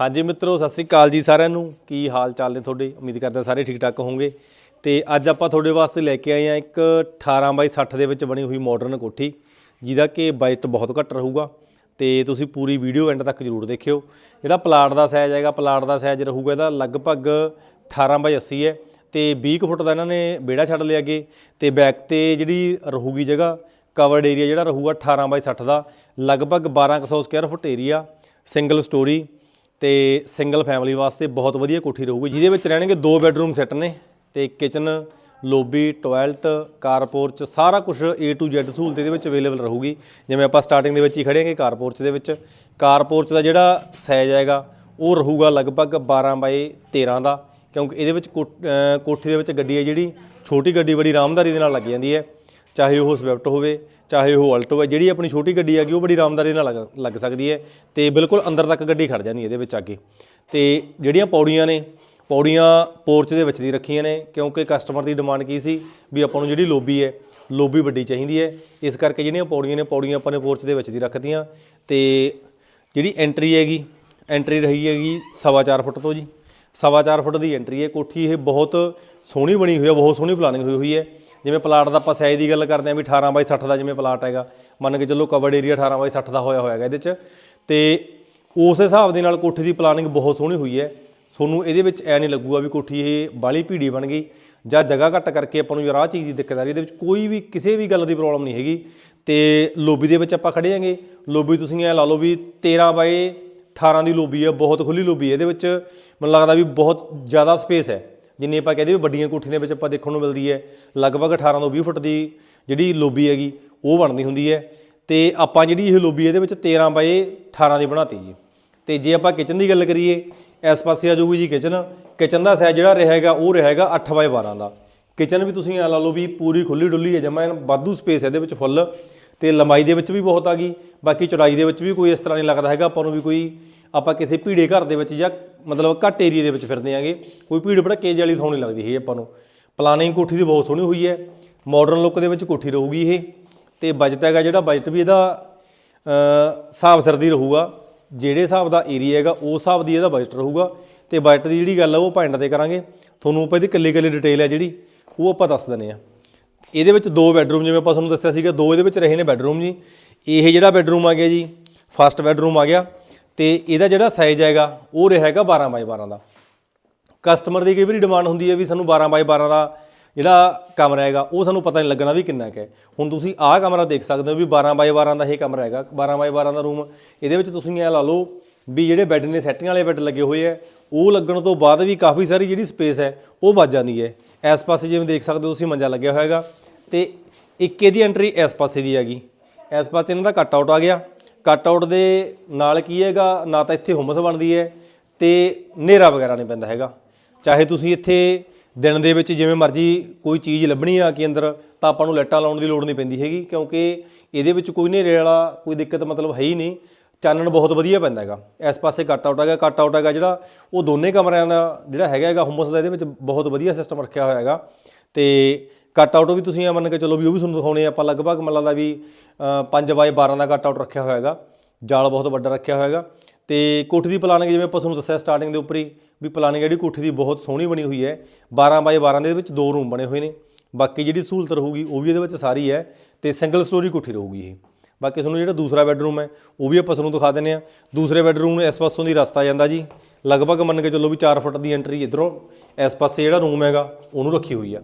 ਹਾਂਜੀ ਮਿੱਤਰੋ, ਸਤਿ ਸ੍ਰੀ ਅਕਾਲ ਜੀ ਸਾਰਿਆਂ ਨੂੰ। ਕੀ ਹਾਲ ਚਾਲ ਨੇ ਤੁਹਾਡੇ? ਉਮੀਦ ਕਰਦਾ ਸਾਰੇ ਠੀਕ ਠਾਕ ਹੋਵੋਗੇ। ਤੇ ਅੱਜ ਆਪਾਂ ਤੁਹਾਡੇ ਵਾਸਤੇ ਲੈ ਕੇ ਆਏ ਆ ਇੱਕ 18 ਬਾਈ 60 ਦੇ ਵਿੱਚ ਬਣੀ ਹੋਈ ਮਾਡਰਨ ਕੋਠੀ, ਜਿਹਦਾ ਕਿ ਬਜਟ ਬਹੁਤ ਘੱਟ ਰਹੂਗਾ। ਤੇ ਤੁਸੀਂ ਪੂਰੀ ਵੀਡੀਓ ਐਂਡ ਤੱਕ ਜਰੂਰ ਦੇਖਿਓ। ਜਿਹੜਾ ਪਲਾਟ ਦਾ ਸਾਈਜ਼ ਹੈਗਾ, ਪਲਾਟ ਦਾ ਸਾਈਜ਼ ਰਹੂਗਾ ਇਹਦਾ ਲਗਭਗ 18 ਬਾਈ 80 ਹੈ। ਤੇ 20 ਕੁ ਫੁੱਟ ਦਾ ਇਹਨਾਂ ਨੇ ਵਿਹੜਾ ਛੱਡ ਲਿਆ ਅੱਗੇ। ਤੇ ਬੈਕ ਤੇ ਜਿਹੜੀ ਰਹੂਗੀ ਜਗ੍ਹਾ ਕਵਰਡ ਏਰੀਆ ਜਿਹੜਾ ਰਹੂਗਾ 18 ਬਾਈ 60 ਦਾ, ਲਗਭਗ 1200 square feet area single storey ਤੇ ਸਿੰਗਲ ਫੈਮਿਲੀ ਵਾਸਤੇ ਬਹੁਤ ਵਧੀਆ ਕੋਠੀ ਰਹੂਗੀ, ਜਿਹਦੇ ਵਿੱਚ ਰਹਿਣਗੇ ਦੋ ਬੈੱਡਰੂਮ ਸੈੱਟ ਨੇ ਤੇ ਕਿਚਨ ਲੋਬੀ ਟਾਇਲਟ ਕਾਰਪੋਰਚ ਸਾਰਾ ਕੁਝ A to Z ਸਹੂਲਤ ਇਹਦੇ ਵਿੱਚ ਅਵੇਲੇਬਲ ਰਹੂਗੀ। ਜਿਵੇਂ ਆਪਾਂ ਸਟਾਰਟਿੰਗ ਦੇ ਵਿੱਚ ਹੀ ਖੜੇ ਹਾਂਗੇ ਕਾਰਪੋਰਚ ਦੇ ਵਿੱਚ। ਕਾਰਪੋਰਚ ਦਾ ਜਿਹੜਾ ਸਾਈਜ਼ ਹੈਗਾ, ਉਹ ਰਹੂਗਾ ਲਗਭਗ 12 ਬਾਈ 13 ਦਾ, ਕਿਉਂਕਿ ਇਹਦੇ ਵਿੱਚ ਕੋਠੀ ਦੇ ਵਿੱਚ ਗੱਡੀ ਹੈ ਜਿਹੜੀ, ਛੋਟੀ ਗੱਡੀ ਬੜੀ ਆਰਾਮਦਾਰੀ ਦੇ ਨਾਲ ਲੱਗ ਜਾਂਦੀ ਹੈ। ਚਾਹੇ ਉਹ ਸਵਿਫਟ ਹੋਵੇ ਚਾਹੇ ਉਹ ਆਲਟੋ ਹੈ, ਜਿਹੜੀ ਆਪਣੀ ਛੋਟੀ ਗੱਡੀ ਹੈਗੀ, ਉਹ ਬੜੀ ਆਰਾਮਦਾਰੀ ਨਾਲ ਲੱਗ ਲੱਗ ਸਕਦੀ ਹੈ ਤੇ ਬਿਲਕੁਲ ਅੰਦਰ ਤੱਕ ਗੱਡੀ ਖੜ ਜਾਂਦੀ ਹੈ ਇਹਦੇ ਵਿੱਚ ਅੱਗੇ ਤੇ ਜਿਹੜੀਆਂ ਪੌੜੀਆਂ ਨੇ, ਪੌੜੀਆਂ ਪੋਰਚ ਦੇ ਵਿੱਚ ਦੀ ਰੱਖੀਆਂ ਨੇ, ਕਿਉਂਕਿ ਕਸਟਮਰ ਦੀ ਡਿਮਾਂਡ ਕੀ ਸੀ? ਵੀ ਆਪਾਂ ਨੂੰ ਜਿਹੜੀ ਲੋਬੀ ਹੈ, ਲੋਬੀ ਵੱਡੀ ਚਾਹੀਦੀ ਹੈ। ਇਸ ਕਰਕੇ ਜਿਹੜੀਆਂ ਪੌੜੀਆਂ ਨੇ, ਪੌੜੀਆਂ ਆਪਾਂ ਨੇ ਪੋਰਚ ਦੇ ਵਿੱਚ ਦੀ ਰੱਖਤੀਆਂ। ਤੇ ਜਿਹੜੀ ਐਂਟਰੀ ਹੈਗੀ ਐਂਟਰੀ ਰਹੀ ਹੈਗੀ ਸਵਾ ਚਾਰ ਫੁੱਟ ਤੋਂ ਜੀ। ਸਵਾ ਚਾਰ ਫੁੱਟ ਦੀ ਐਂਟਰੀ ਹੈ। ਕੋਠੀ ਇਹ ਬਹੁਤ ਸੋਹਣੀ ਬਣੀ ਹੋਈ ਹੈ, ਬਹੁਤ ਸੋਹਣੀ ਪਲਾਨਿੰਗ ਹੋਈ ਹੋਈ ਹੈ। ਜਿਵੇਂ ਪਲਾਟ ਦਾ ਆਪਾਂ ਸਾਈਜ਼ ਦੀ ਗੱਲ ਕਰਦੇ ਹਾਂ ਵੀ 18 ਬਾਈ 60 ਦਾ ਜਿਵੇਂ ਪਲਾਟ ਹੈਗਾ, ਮੰਨ ਕੇ ਚੱਲੋ ਕਵਰਡ ਏਰੀਆ 18 ਬਾਈ 60 ਦਾ ਹੋਇਆ ਹੋਇਆ ਹੈਗਾ ਇਹਦੇ 'ਚ। ਤੇ ਉਸ ਹਿਸਾਬ ਦੇ ਨਾਲ ਕੋਠੀ ਦੀ ਪਲਾਨਿੰਗ ਬਹੁਤ ਸੋਹਣੀ ਹੋਈ ਹੈ। ਤੁਹਾਨੂੰ ਇਹਦੇ ਵਿੱਚ ਐ ਨਹੀਂ ਲੱਗੂਗਾ ਵੀ ਕੋਠੀ ਇਹ ਬਾਲੀ ਭੀੜੀ ਬਣ ਗਈ ਜਾਂ ਜਗ੍ਹਾ ਘੱਟ ਕਰਕੇ ਆਪਾਂ ਨੂੰ ਯਾਰ ਆਹ ਚੀਜ਼ ਦੀ ਦਿੱਕਤ ਆ ਰਹੀ ਇਹਦੇ ਵਿੱਚ ਕੋਈ ਵੀ ਕਿਸੇ ਵੀ ਗੱਲ ਦੀ ਪ੍ਰੋਬਲਮ ਨਹੀਂ ਹੈਗੀ। ਤੇ ਲੋਬੀ ਦੇ ਵਿੱਚ ਆਪਾਂ ਖੜੇ ਹਾਂਗੇ। ਲੋਬੀ ਤੁਸੀਂ ਐ ਲਾ ਲਓ ਵੀ 13 ਬਾਈ 18 ਦੀ ਲੋਬੀ ਹੈ, ਬਹੁਤ ਖੁੱਲੀ ਲੋਬੀ ਹੈ। ਇਹਦੇ ਵਿੱਚ ਮੈਨੂੰ ਲੱਗਦਾ ਵੀ ਬਹੁਤ ਜ਼ਿਆਦਾ ਸਪੇਸ ਹੈ। ਜਿੰਨੀ ਆਪਾਂ ਕਹਦੇ ਵੀ ਵੱਡੀਆਂ ਕੋਠੀਆਂ ਦੇ ਵਿੱਚ ਆਪਾਂ ਦੇਖਣ ਨੂੰ ਮਿਲਦੀ ਹੈ, ਲਗਭਗ 18 ਤੋਂ 20 ਫੁੱਟ ਦੀ ਜਿਹੜੀ ਲੋਬੀ ਹੈਗੀ, ਉਹ ਬਣਦੀ ਹੁੰਦੀ ਹੈ। ਤੇ ਆਪਾਂ ਜਿਹੜੀ ਇਹ ਲੋਬੀ ਇਹਦੇ ਵਿੱਚ 13 ਬਾਏ 18 ਦੀ ਬਣਾਤੀ ਜੀ। ਤੇ ਜੇ ਆਪਾਂ ਕਿਚਨ ਦੀ ਗੱਲ ਕਰੀਏ, ਇਸ ਪਾਸੇ ਆ ਜਾਊਗੀ ਜੀ ਕਿਚਨ। ਕਿਚਨ ਦਾ ਸਾਈਜ਼ ਜਿਹੜਾ ਰਿਹਾ ਹੈਗਾ, ਉਹ ਰਿਹਾ ਹੈਗਾ 8 ਬਾਏ 12 ਦਾ। ਕਿਚਨ ਵੀ ਤੁਸੀਂ ਐ ਲਾ ਲਓ ਵੀ ਪੂਰੀ ਖੁੱਲੀ ਡੁੱਲੀ ਹੈ, ਜਮਾ ਵਾਧੂ ਸਪੇਸ ਹੈ ਇਹਦੇ ਵਿੱਚ ਫੁੱਲ। ਤੇ ਲੰਬਾਈ ਦੇ ਵਿੱਚ ਵੀ ਬਹੁਤ ਆ ਗਈ, ਬਾਕੀ ਚੌੜਾਈ ਦੇ ਵਿੱਚ ਵੀ ਕੋਈ ਇਸ ਤਰ੍ਹਾਂ ਨਹੀਂ ਲੱਗਦਾ ਹੈਗਾ, ਆਪਾਂ ਨੂੰ ਵੀ ਕੋਈ ਆਪਾਂ ਕਿਸੇ ਭੀੜੇ ਘਰ ਦੇ ਵਿੱਚ ਜਾਂ ਮਤਲਬ ਘੱਟ ਏਰੀਆ ਦੇ ਵਿੱਚ ਫਿਰਦੇ ਆਂਗੇ, ਕੋਈ ਭੀੜ ਭੜੱਕੇ ਵਾਲੀ ਥਾਂ ਨਹੀਂ ਲੱਗਦੀ ਇਹ ਆਪਾਂ ਨੂੰ। ਪਲਾਨਿੰਗ ਕੋਠੀ ਦੀ ਬਹੁਤ ਸੋਹਣੀ ਹੋਈ ਹੈ ਮਾਡਰਨ ਲੁੱਕ ਦੇ ਵਿੱਚ ਕੋਠੀ ਰਹੂਗੀ ਇਹ, ਤੇ ਬਜਟ ਹੈਗਾ ਜਿਹੜਾ ਬਜਟ ਵੀ ਇਹਦਾ ਹਿਸਾਬ ਸਿਰ ਦੀ ਰਹੂਗਾ। ਜਿਹੜੇ ਹਿਸਾਬ ਦਾ ਏਰੀਆ ਹੈਗਾ ਉਸ ਹਿਸਾਬ ਦੀ ਇਹਦਾ ਬਜਟ ਰਹੂਗਾ। ਤੇ ਬਜਟ ਦੀ ਜਿਹੜੀ ਗੱਲ ਆ, ਉਹ ਪੁਆਇੰਟ ਤੇ ਕਰਾਂਗੇ। ਤੁਹਾਨੂੰ ਆਪਾਂ ਇਹਦੀ ਕੱਲੀ ਕੱਲੀ ਡਿਟੇਲ ਹੈ ਜਿਹੜੀ, ਉਹ ਆਪਾਂ ਦੱਸ ਦਿੰਦੇ ਆ ਇਹਦੇ ਵਿੱਚ ਦੋ ਬੈੱਡਰੂਮ ਜਿਵੇਂ ਆਪਾਂ ਤੁਹਾਨੂੰ ਦੱਸਿਆ ਸੀਗਾ, ਦੋ ਇਹਦੇ ਵਿੱਚ ਰਹੇ ਨੇ ਬੈੱਡਰੂਮ ਜੀ। ਇਹ ਜਿਹੜਾ ਬੈੱਡਰੂਮ ਆ ਗਿਆ ਜੀ ਫਸਟ ਬੈੱਡਰੂਮ ਆ ਗਿਆ। ਤੇ ਇਹਦਾ ਜਿਹੜਾ ਸਾਈਜ਼ ਹੈਗਾ, ਉਹ ਰਿਹਾ ਹੈਗਾ 12 ਬਾਈ 12 ਦਾ। ਕਸਟਮਰ ਦੀ ਕਈ ਵਾਰੀ ਡਿਮਾਂਡ ਹੁੰਦੀ ਹੈ ਵੀ ਸਾਨੂੰ 12 ਬਾਈ 12 ਦਾ ਜਿਹੜਾ ਕਮਰਾ ਹੈਗਾ, ਉਹ ਸਾਨੂੰ ਪਤਾ ਨਹੀਂ ਲੱਗਣਾ ਵੀ ਕਿੰਨਾ ਕੁ ਹੈ। ਹੁਣ ਤੁਸੀਂ ਆਹ ਕਮਰਾ ਦੇਖ ਸਕਦੇ ਹੋ ਵੀ 12 ਬਾਈ 12 ਦਾ ਇਹ ਕਮਰਾ ਹੈਗਾ 12 ਬਾਈ 12 ਦਾ ਰੂਮ ਇਹਦੇ ਵਿੱਚ ਤੁਸੀਂ ਇਹ ਲਾ ਲਓ ਵੀ ਜਿਹੜੇ ਬੈੱਡ ਨੇ ਸੈਟਿੰਗ ਵਾਲੇ ਬੈੱਡ ਲੱਗੇ ਹੋਏ ਆ ਉਹ ਲੱਗਣ ਤੋਂ ਬਾਅਦ ਵੀ ਕਾਫੀ ਸਾਰੀ ਜਿਹੜੀ ਸਪੇਸ ਹੈ, ਉਹ ਵੱਜ ਜਾਂਦੀ ਹੈ। ਇਸ ਪਾਸੇ ਜਿਵੇਂ ਦੇਖ ਸਕਦੇ ਹੋ ਤੁਸੀਂ ਮੰਜਾ ਲੱਗਿਆ ਹੋਇਆ ਹੈਗਾ ਤੇ ਇੱਕ ਇਹਦੀ ਐਂਟਰੀ ਇਸ ਪਾਸੇ ਦੀ ਹੈਗੀ। ਇਸ ਪਾਸੇ ਇਹਨਾਂ ਦਾ ਕੱਟ ਆਊਟ ਆ ਗਿਆ। ਕੱਟ ਆਊਟ ਦੇ ਨਾਲ ਕੀ ਹੈਗਾ, ਨਾ ਤਾਂ ਇੱਥੇ ਹੁਮਸ ਬਣਦੀ ਹੈ ਤੇ ਹਨੇਰਾ ਵਗੈਰਾ ਨਹੀਂ ਪੈਂਦਾ ਹੈਗਾ। ਚਾਹੇ ਤੁਸੀਂ ਇੱਥੇ ਦਿਨ ਦੇ ਵਿੱਚ ਜਿਵੇਂ ਮਰਜ਼ੀ ਕੋਈ ਚੀਜ਼ ਲੱਭਣੀ ਆ ਕਿ ਅੰਦਰ, ਤਾਂ ਆਪਾਂ ਨੂੰ ਲਾਈਟਾਂ ਲਾਉਣ ਦੀ ਲੋੜ ਨਹੀਂ ਪੈਂਦੀ ਹੈਗੀ, ਕਿਉਂਕਿ ਇਹਦੇ ਵਿੱਚ ਕੋਈ ਹਨੇਰੇ ਵਾਲਾ ਕੋਈ ਦਿੱਕਤ ਮਤਲਬ ਹੈ ਹੀ ਨਹੀਂ। ਚਾਨਣ ਬਹੁਤ ਵਧੀਆ ਪੈਂਦਾ ਹੈਗਾ। ਇਸ ਪਾਸੇ ਕੱਟ ਆਊਟ ਹੈਗਾ ਕੱਟ ਆਊਟ ਹੈਗਾ ਜਿਹੜਾ, ਉਹ ਦੋਨੇ ਕਮਰਿਆਂ ਦਾ ਜਿਹੜਾ ਹੈਗਾ ਹੈਗਾ ਹੁਮਸ ਦਾ ਇਹਦੇ ਵਿੱਚ ਬਹੁਤ ਵਧੀਆ ਸਿਸਟਮ ਰੱਖਿਆ ਹੋਇਆ ਹੈਗਾ। ਤੇ ਕੱਟ ਆਊਟ ਵੀ ਤੁਸੀਂ ਇਹ ਮੰਨ ਕੇ ਚਲੋ ਵੀ ਉਹ ਵੀ ਤੁਹਾਨੂੰ ਦਿਖਾਉਣੇ ਆਪਾਂ ਲਗਭਗ ਮਤਲਬ ਦਾ ਵੀ 5 ਬਾਏ 12 ਦਾ ਕੱਟ ਆਊਟ ਰੱਖਿਆ ਹੋਇਆ ਹੈਗਾ। ਜਾਲ ਬਹੁਤ ਵੱਡਾ ਰੱਖਿਆ ਹੋਇਆ ਹੈਗਾ। ਤੇ ਕੋਠੀ ਦੀ ਪਲਾਨਿੰਗ ਜਿਵੇਂ ਆਪਾਂ ਤੁਹਾਨੂੰ ਦੱਸਿਆ ਸਟਾਰਟਿੰਗ ਦੇ ਉੱਪਰ ਹੀ, ਵੀ ਪਲਾਨਿੰਗ ਜਿਹੜੀ ਕੋਠੀ ਦੀ ਬਹੁਤ ਸੋਹਣੀ ਬਣੀ ਹੋਈ ਹੈ। 12 ਬਾਏ 12 ਦੇ ਵਿੱਚ ਦੋ ਰੂਮ ਬਣੇ ਹੋਏ ਨੇ। ਬਾਕੀ ਜਿਹੜੀ ਸਹੂਲਤ ਰਹੂਗੀ, ਉਹ ਵੀ ਇਹਦੇ ਵਿੱਚ ਸਾਰੀ ਹੈ ਤੇ ਸਿੰਗਲ ਸਟੋਰੀ ਕੋਠੀ ਰਹੂਗੀ ਇਹ। ਬਾਕੀ ਤੁਹਾਨੂੰ ਜਿਹੜਾ ਦੂਸਰਾ ਬੈੱਡਰੂਮ ਹੈ, ਉਹ ਵੀ ਆਪਾਂ ਤੁਹਾਨੂੰ ਦਿਖਾ ਦਿੰਨੇ ਆ ਦੂਸਰੇ ਬੈੱਡਰੂਮ ਨੂੰ ਇਸ ਪਾਸੋਂ ਦੀ ਰਸਤਾ ਜਾਂਦਾ ਜੀ। ਲਗਭਗ ਮੰਨ ਕੇ ਚੱਲੋ ਵੀ 4 ਫੁੱਟ ਦੀ ਐਂਟਰੀ ਇਧਰੋਂ, ਇਸ ਪਾਸੇ ਜਿਹੜਾ ਰੂਮ ਹੈਗਾ, ਉਹਨੂੰ ਰੱਖੀ ਹੋਈ ਆ।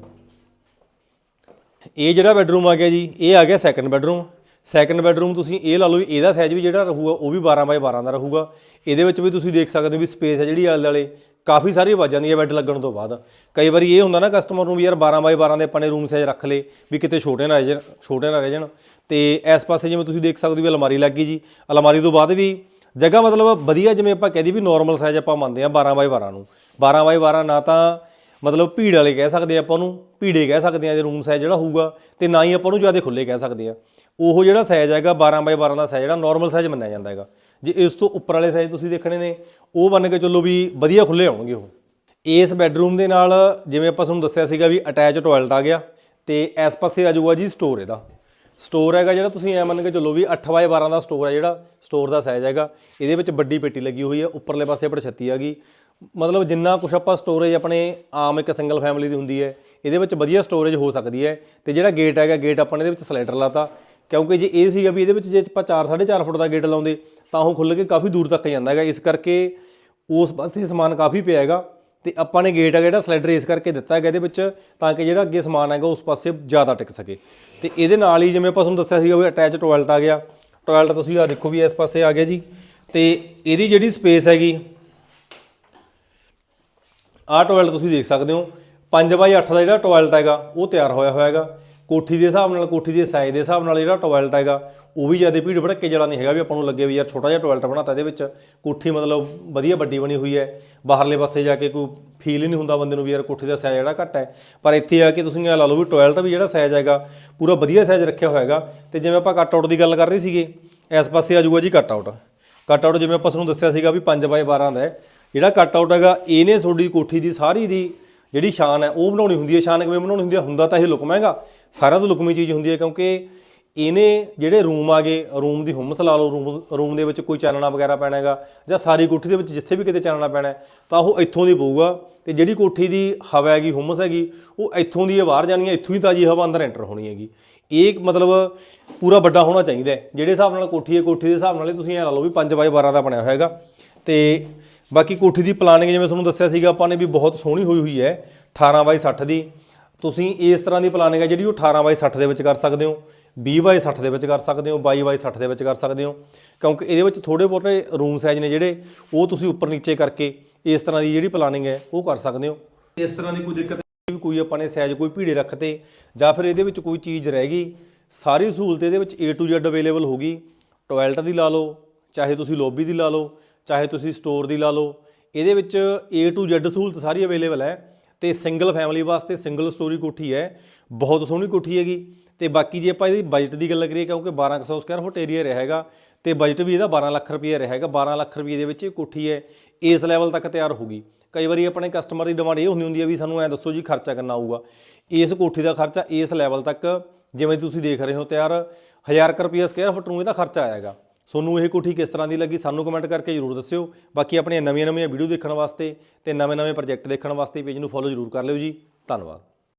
ਇਹ ਜਿਹੜਾ ਬੈੱਡਰੂਮ ਆ ਗਿਆ ਜੀ, ਇਹ ਆ ਗਿਆ ਸੈਕੰਡ ਬੈੱਡਰੂਮ ਸੈਕੰਡ ਬੈੱਡਰੂਮ ਤੁਸੀਂ ਇਹ ਲਾ ਲਓ ਵੀ ਇਹਦਾ ਸਾਈਜ਼ ਵੀ ਜਿਹੜਾ ਰਹੂਗਾ, ਉਹ ਵੀ 12 ਬਾਈ 12 ਦਾ ਰਹੂਗਾ। ਇਹਦੇ ਵਿੱਚ ਵੀ ਤੁਸੀਂ ਦੇਖ ਸਕਦੇ ਹੋ ਵੀ ਸਪੇਸ ਹੈ ਜਿਹੜੀ ਆਲੇ ਦੁਆਲੇ ਕਾਫੀ ਸਾਰੀ ਵੱਜ ਜਾਂਦੀ ਹੈ ਬੈੱਡ ਲੱਗਣ ਤੋਂ ਬਾਅਦ। ਕਈ ਵਾਰੀ ਇਹ ਹੁੰਦਾ ਨਾ ਕਸਟਮਰ ਨੂੰ ਵੀ ਯਾਰ 12 ਬਾਈ 12 ਦੇ ਆਪਾਂ ਨੇ ਰੂਮ ਸਾਈਜ਼ ਰੱਖ ਲਏ, ਵੀ ਕਿਤੇ ਛੋਟੇ ਨਾ ਰਹਿ ਜਾਣ, ਛੋਟੇ ਨਾ ਰਹਿ ਜਾਣ। ਤੇ ਇਸ ਪਾਸੇ ਜਿਵੇਂ ਤੁਸੀਂ ਦੇਖ ਸਕਦੇ ਹੋ ਵੀ ਅਲਮਾਰੀ ਲੱਗ ਗਈ ਜੀ। ਅਲਮਾਰੀ ਤੋਂ ਬਾਅਦ ਵੀ ਜਗ੍ਹਾ ਮਤਲਬ ਵਧੀਆ ਜਿਵੇਂ ਆਪਾਂ ਕਹਦੇ ਵੀ ਨਾਰਮਲ ਸਾਈਜ਼ ਆਪਾਂ ਮੰਨਦੇ ਆ 12 ਬਾਈ 12 ਨੂੰ। 12 ਬਾਈ 12 ਨਾ ਤਾਂ ਮਤਲਬ ਭੀੜ ਵਾਲੇ ਕਹਿ ਸਕਦੇ ਆ ਆਪਾਂ ਨੂੰ ਭੀੜੇ ਕਹਿ ਸਕਦੇ ਆ, ਜੇ ਰੂਮ ਸਾਈਜ਼ ਜਿਹੜਾ ਹੋਊਗਾ, ਤੇ ਨਾ ਹੀ ਆਪਾਂ ਉਹਨੂੰ ਜ਼ਿਆਦਾ ਖੁੱਲੇ ਕਹਿ ਸਕਦੇ ਆ। ਉਹ ਜਿਹੜਾ ਸਾਈਜ਼ ਹੈਗਾ 12 ਬਾਈ 12 ਦਾ ਸਾਈਜ਼ ਜਿਹੜਾ ਨਾਰਮਲ ਸਾਈਜ਼ ਮੰਨਿਆ ਜਾਂਦਾ ਹੈਗਾ। ਜੇ ਇਸ ਤੋਂ ਉੱਪਰ ਵਾਲੇ ਸਾਈਜ਼ ਤੁਸੀਂ ਦੇਖਣੇ ਨੇ, ਉਹ ਮੰਨ ਕੇ ਚੱਲੋ ਵੀ ਵਧੀਆ ਖੁੱਲੇ ਆਉਣਗੇ ਉਹ। ਇਸ ਬੈੱਡਰੂਮ ਦੇ ਨਾਲ ਜਿਵੇਂ ਆਪਾਂ ਤੁਹਾਨੂੰ ਦੱਸਿਆ ਸੀਗਾ ਵੀ ਅਟੈਚ ਟਾਇਲਟ ਆ ਗਿਆ, ਤੇ ਇਸ ਪਾਸੇ ਆ ਜਾਊਗਾ ਜੀ ਸਟੋਰ ਇਹਦਾ। ਸਟੋਰ ਹੈਗਾ ਜਿਹੜਾ ਤੁਸੀਂ ਐ ਮੰਨ ਕੇ ਚੱਲੋ ਵੀ 8x12 ਦਾ ਸਟੋਰ ਹੈ ਜਿਹੜਾ ਸਟੋਰ ਦਾ ਸਾਈਜ਼ ਹੈਗਾ। ਇਹਦੇ ਵਿੱਚ ਵੱਡੀ ਪੇਟੀ ਲੱਗੀ ਹੋਈ ਹੈ, ਉੱਪਰਲੇ ਪਾਸੇ ਆਪਣੀ ਛੱਤੀ ਆ ਗਈ। ਮਤਲਬ ਜਿੰਨਾ ਕੁਛ ਆਪਾਂ ਸਟੋਰੇਜ ਆਪਣੇ ਆਮ ਇੱਕ ਸਿੰਗਲ ਫੈਮਿਲੀ ਦੀ ਹੁੰਦੀ ਹੈ, ਇਹਦੇ ਵਿੱਚ ਵਧੀਆ ਸਟੋਰੇਜ ਹੋ ਸਕਦੀ ਹੈ। ਤੇ ਜਿਹੜਾ ਗੇਟ ਹੈਗਾ ਗੇਟ ਆਪਾਂ ਨੇ ਇਹਦੇ ਵਿੱਚ ਸਲਾਈਡਰ ਲਾਤਾ। ਕਿਉਂਕਿ ਜੇ ਇਹ ਸੀਗਾ ਵੀ ਇਹਦੇ ਵਿੱਚ ਜੇ ਆਪਾਂ 4 4.5 ਫੁੱਟ ਦਾ ਗੇਟ ਲਾਉਂਦੇ, ਤਾਂ ਉਹ ਖੁੱਲ ਕੇ ਕਾਫੀ ਦੂਰ ਤੱਕ ਜਾਂਦਾ ਹੈਗਾ। ਇਸ ਕਰਕੇ ਉਸ ਪਾਸੇ ਸਮਾਨ ਕਾਫੀ ਪਿਆ ਹੈਗਾ। ਤੇ ਆਪਾਂ ਨੇ ਗੇਟ ਹੈਗਾ ਜਿਹੜਾ ਸਲਾਈਡਰ ਇਸ ਕਰਕੇ ਦਿੱਤਾ ਹੈਗਾ ਇਹਦੇ ਵਿੱਚ, ਤਾਂ ਕਿ ਜਿਹੜਾ ਅੱਗੇ ਸਮਾਨ ਹੈਗਾ ਉਸ ਪਾਸੇ ਜ਼ਿਆਦਾ ਟਿਕ ਸਕੇ। ਤੇ ਇਹਦੇ ਨਾਲ ਹੀ ਜਿਵੇਂ ਆਪਾਂ ਤੁਹਾਨੂੰ ਦੱਸਿਆ ਸੀਗਾ ਵੀ ਅਟੈਚ ਟੋਇਲਟ ਆ ਗਿਆ। ਟੋਇਲਟ ਤੁਸੀਂ ਆ ਦੇਖੋ ਵੀ ਇਸ ਪਾਸੇ ਆ ਗਿਆ ਜੀ। ਤੇ ਇਹਦੀ ਜਿਹੜੀ ਸਪੇਸ ਹੈਗੀ ਆਹ ਟਾਇਲਟ ਤੁਸੀਂ ਦੇਖ ਸਕਦੇ ਹੋ। 5x8 ਦਾ ਜਿਹੜਾ ਟਾਇਲਟ ਹੈਗਾ, ਉਹ ਤਿਆਰ ਹੋਇਆ ਹੋਇਆ ਹੈਗਾ। ਕੋਠੀ ਦੇ ਹਿਸਾਬ ਨਾਲ, ਕੋਠੀ ਦੇ ਸਾਈਜ਼ ਦੇ ਹਿਸਾਬ ਨਾਲ ਜਿਹੜਾ ਟਾਇਲਟ ਹੈਗਾ, ਉਹ ਵੀ ਜ਼ਿਆਦਾ ਭੀੜ ਭੜੱਕੇ ਜਿਹੜਾ ਨਹੀਂ ਹੈਗਾ ਵੀ ਆਪਾਂ ਨੂੰ ਲੱਗੇ ਵੀ ਯਾਰ ਛੋਟਾ ਜਿਹਾ ਟਾਇਲਟ ਬਣਾਤਾ ਇਹਦੇ ਵਿੱਚ। ਕੋਠੀ ਮਤਲਬ ਵਧੀਆ ਵੱਡੀ ਬਣੀ ਹੋਈ ਹੈ। ਬਾਹਰਲੇ ਪਾਸੇ ਜਾ ਕੇ ਕੋਈ ਫੀਲ ਹੀ ਨਹੀਂ ਹੁੰਦਾ ਬੰਦੇ ਨੂੰ ਵੀ ਯਾਰ ਕੋਠੀ ਦਾ ਸਾਈਜ਼ ਜਿਹੜਾ ਘੱਟ ਹੈ। ਪਰ ਇੱਥੇ ਆ ਕੇ ਤੁਸੀਂ ਇਹ ਲਾ ਲਓ ਵੀ ਟਾਇਲਟ ਵੀ ਜਿਹੜਾ ਸਾਈਜ਼ ਹੈਗਾ, ਪੂਰਾ ਵਧੀਆ ਸਾਈਜ਼ ਰੱਖਿਆ ਹੋਇਆ ਹੈਗਾ। ਤੇ ਜਿਵੇਂ ਆਪਾਂ ਕੱਟ ਆਊਟ ਦੀ ਗੱਲ ਕਰ ਰਹੇ ਸੀਗੇ, ਇਸ ਪਾਸੇ ਆ ਜਾਊਗਾ ਜੀ ਕੱਟ ਆਊਟ ਕੱਟ ਆਊਟ ਜਿਵੇਂ ਆਪਾਂ ਤੁਹਾਨੂੰ ਦੱਸਿਆ ਸੀਗਾ ਵੀ 5x12 ਦਾ ਹੈ। ਜਿਹੜਾ ਕੱਟ ਆਊਟ ਹੈਗਾ, ਇਹਨੇ ਤੁਹਾਡੀ ਕੋਠੀ ਦੀ ਸਾਰੀ ਦੀ ਜਿਹੜੀ ਸ਼ਾਨ ਹੈ, ਉਹ ਬਣਾਉਣੀ ਹੁੰਦੀ ਹੈ। ਸ਼ਾਨ ਕਿਵੇਂ ਬਣਾਉਣੀ ਹੁੰਦੀ ਹੈ? ਹੁੰਦਾ ਤਾਂ ਇਹ ਲੁਕਮਾ ਹੈਗਾ। ਸਾਰਿਆਂ ਤੋਂ ਲੁਕਮੀ ਚੀਜ਼ ਹੁੰਦੀ ਹੈ ਕਿਉਂਕਿ ਇਹਨੇ ਜਿਹੜੇ ਰੂਮ ਆ ਗਏ ਰੂਮ ਦੀ ਹੁਮਸ ਲਾ ਲਓ ਰੂਮ ਰੂਮ ਦੇ ਵਿੱਚ ਕੋਈ ਚਾਨਣਾ ਵਗੈਰਾ ਪੈਣਾ ਹੈਗਾ ਜਾਂ ਸਾਰੀ ਕੋਠੀ ਦੇ ਵਿੱਚ ਜਿੱਥੇ ਵੀ ਕਿਤੇ ਚਾਨਣਾ ਪੈਣਾ ਤਾਂ ਉਹ ਇੱਥੋਂ ਦੀ ਪਊਗਾ ਤੇ ਜਿਹੜੀ ਕੋਠੀ ਦੀ ਹਵਾ ਹੈਗੀ, ਹੁਮਸ ਹੈਗੀ, ਉਹ ਇੱਥੋਂ ਦੀ ਇਹ ਬਾਹਰ ਜਾਣੀ ਹੈ, ਇੱਥੋਂ ਹੀ ਤਾਜੀ ਹਵਾ ਅੰਦਰ ਐਂਟਰ ਹੋਣੀ ਹੈਗੀ। ਇਹ ਮਤਲਬ ਪੂਰਾ ਵੱਡਾ ਹੋਣਾ ਚਾਹੀਦਾ ਜਿਹੜੇ ਹਿਸਾਬ ਨਾਲ ਕੋਠੀ ਹੈ, ਕੋਠੀ ਦੇ ਹਿਸਾਬ ਨਾਲ ਤੁਸੀਂ ਇਹ ਲਾ ਲਓ ਵੀ 5x12 ਦਾ ਬਣਿਆ ਹੋਇਆ ਹੈਗਾ। ਤੇ ਬਾਕੀ ਕੋਠੀ ਦੀ ਪਲਾਨਿੰਗ ਜਿਵੇਂ ਤੁਹਾਨੂੰ ਦੱਸਿਆ ਸੀਗਾ, ਆਪਾਂ ਨੇ ਵੀ ਬਹੁਤ ਸੋਹਣੀ ਹੋਈ ਹੋਈ ਹੈ 18x60 ਦੀ। ਤੁਸੀਂ ਇਸ ਤਰ੍ਹਾਂ ਦੀ ਪਲਾਨਿੰਗ ਹੈ ਜਿਹੜੀ ਉਹ 18x60 ਦੇ ਵਿੱਚ ਕਰ ਸਕਦੇ ਹੋ 20x60 ਦੇ ਵਿੱਚ ਕਰ ਸਕਦੇ ਹੋ 22x60 ਦੇ ਵਿੱਚ ਕਰ ਸਕਦੇ ਹੋ। ਕਿਉਂਕਿ ਇਹਦੇ ਵਿੱਚ ਥੋੜੇ ਬਹੁਤੇ ਰੂਮ ਸਾਈਜ਼ ਨੇ ਜਿਹੜੇ, ਉਹ ਤੁਸੀਂ ਉੱਪਰ ਨੀਚੇ ਕਰਕੇ ਇਸ ਤਰ੍ਹਾਂ ਦੀ ਜਿਹੜੀ ਪਲਾਨਿੰਗ ਹੈ, ਉਹ ਕਰ ਸਕਦੇ ਹੋ। ਇਸ ਤਰ੍ਹਾਂ ਦੀ ਕੋਈ ਦਿੱਕਤ ਵੀ ਕੋਈ ਆਪਾਂ ਨੇ ਸਾਈਜ਼ ਕੋਈ ਭੀੜੇ ਰੱਖਤੇ, ਜਾਂ ਫਿਰ ਇਹਦੇ ਵਿੱਚ ਕੋਈ ਚੀਜ਼ ਰਹਿ ਗਈ, ਸਾਰੀ ਸਹੂਲਤ ਇਹਦੇ ਵਿੱਚ A to Z ਅਵੇਲੇਬਲ ਹੋਗੀ ਟਾਇਲਟ ਦੀ ਲਾ ਲਓ, ਚਾਹੇ ਤੁਸੀਂ ਲੌਬੀ ਦੀ ਲਾ ਲਓ ਚਾਹੇ ਤੁਸੀਂ ਸਟੋਰ ਦੀ ਲਾ ਲਓ, ਇਹਦੇ ਵਿੱਚ A to Z ਸਹੂਲਤ ਸਾਰੀ ਅਵੇਲੇਬਲ ਹੈ ਤੇ ਸਿੰਗਲ ਫੈਮਿਲੀ ਵਾਸਤੇ ਸਿੰਗਲ ਸਟੋਰੀ ਕੋਠੀ ਹੈ, ਬਹੁਤ ਸੋਹਣੀ ਕੋਠੀ ਹੈਗੀ ਤੇ ਬਾਕੀ ਜੇ ਆਪਾਂ ਇਹਦੀ ਬਜਟ ਦੀ ਗੱਲ ਕਰੀਏ ਕਿਉਂਕਿ 1200 ਸਕੁਅਰ ਫੁੱਟ ਏਰੀਆ ਰਹੇਗਾ ਤੇ ਬਜਟ ਵੀ ਇਹਦਾ 12 ਲੱਖ ਰੁਪਏ ਰਹੇਗਾ 12 ਲੱਖ ਰੁਪਏ ਦੇ ਵਿੱਚ ਇਹ ਕੋਠੀ ਹੈ, ਇਸ ਲੈਵਲ ਤੱਕ ਤਿਆਰ ਹੋਗੀ ਕਈ ਵਾਰੀ ਆਪਣੇ ਕਸਟਮਰ ਦੀ ਡਿਮਾਂਡ ਇਹ ਹੁੰਦੀ ਹੁੰਦੀ ਹੈ ਵੀ ਸਾਨੂੰ ਐ ਦੱਸੋ ਜੀ ਖਰਚਾ ਕਿੰਨਾ ਆਊਗਾ। ਇਸ ਕੋਠੀ ਦਾ ਖਰਚਾ ਇਸ ਲੈਵਲ ਤੱਕ, ਜਿਵੇਂ ਤੁਸੀਂ ਦੇਖ ਰਹੇ ਹੋ ਤਿਆਰ 1000 ਰੁਪਏ ਸਕੁਅਰ ਫੁੱਟ ਨੂੰ ਇਹਦਾ ਖਰਚਾ ਆਏਗਾ। ਤੁਹਾਨੂੰ ਇਹ ਕੋਠੀ ਕਿਸ ਤਰ੍ਹਾਂ ਦੀ ਲੱਗੀ ਸਾਨੂੰ ਕਮੈਂਟ ਕਰਕੇ ਜਰੂਰ ਦੱਸਿਓ। ਬਾਕੀ ਆਪਣੀਆਂ ਨਵੀਆਂ-ਨਵੀਆਂ ਵੀਡੀਓ ਦੇਖਣ ਵਾਸਤੇ ਤੇ ਨਵੇਂ-ਨਵੇਂ ਪ੍ਰੋਜੈਕਟ ਦੇਖਣ ਵਾਸਤੇ ਪੇਜ ਨੂੰ ਫੋਲੋ ਜਰੂਰ ਕਰ ਲਿਓ ਜੀ। ਧੰਨਵਾਦ।